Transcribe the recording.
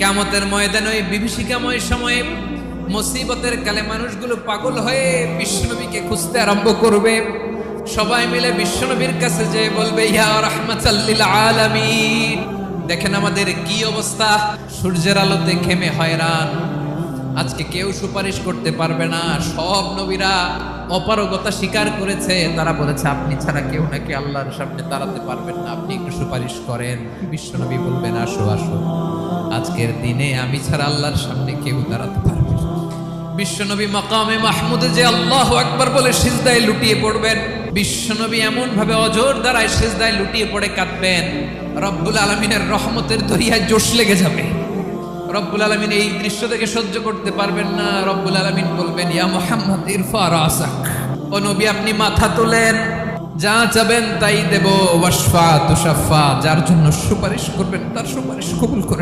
কামতের ময়দানে ওই বিভীষিকাময় সময়ে মুসিবতের কালে মানুষগুলো পাগল হয়ে বিশ্বনবীকে খুঁজতে আরম্ভ করবে। সবাই মিলে বিশ্বনবীর কাছে যে বলবে, ইয়া রহমাতাল্লিল আলামিন। দেখেন আমাদের কি অবস্থা। সূর্যের আলোতে ঘেমে হয়রান। আজকে কেউ সুপারিশ করতে পারবে না। সব নবীরা অপারগতা স্বীকার করেছে। তারা বলেছে, আপনি ছাড়া কেউ নাকি আল্লাহর সামনে দাঁড়াতে পারবেন না। আপনি একটু সুপারিশ করেন। বিশ্বনবী বলবেন, আসো আসো। আজকের দিনে আমি ছাড়া আল্লাহর সামনে কেউ দাঁড়াতে পারবে বিশ্বনবী মকামে মাহমুদে যে আল্লাহ একবার বলে সিজদায় লুটিয়ে পড়বেন, বিশ্বনবী এমন ভাবে অজোর দ্বারায় সিজদায় লুটিয়ে পড়ে কাঁদবেন, রব্বুল আলমিনের রহমতের দরিয়ায় জোশ লেগে যাবে। রব্বুল আলমিন এই দৃশ্য থেকে সহ্য করতে পারবেন না। রব্বুল আলমিন বলবেন, ইয়া মোহাম্মদ ইরফা রাসাক ও নবী, আপনি মাথা তোলেন। যা চাবেন তাই দেব। ওয়াসফা তুষাফা যার জন্য সুপারিশ করবেন, তার সুপারিশ কবুল করে